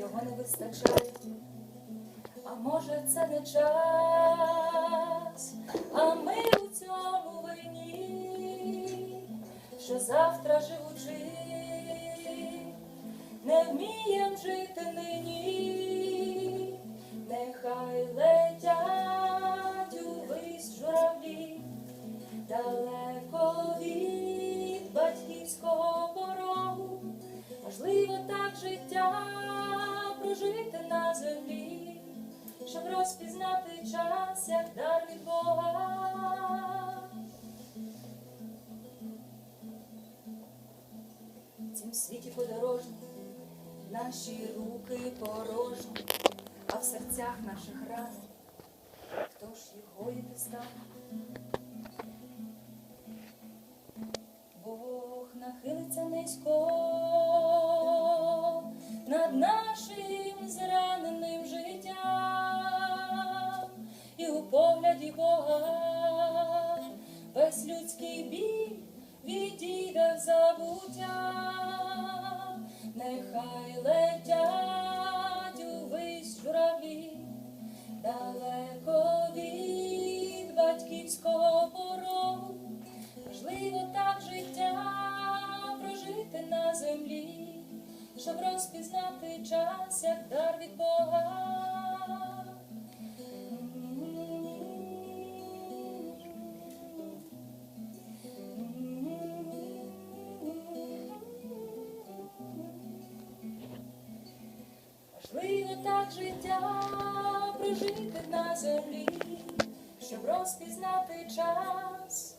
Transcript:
його не вистачає. А може це не час, а ми у цьому винні, що завтра живучи, не вмієм жити нині, нехай летять увись журавлі, далеко від батьківського порогу, можливо, так життя розпізнати час, як дар від Бога. В цім світі подорожні, наші руки порожні, а в серцях наших ран, хто ж їх гоїти стане? Бог нахилиться низько над нашим зраненим у Бога весь людський біль відійде в забуття, нехай летять увесь журавлі, далеко від батьківського порогу. Можливо, так життя прожити на землі, щоб розпізнати час, як дар від Бога. Можливо, так життя прожити на землі, щоб розпізнати час,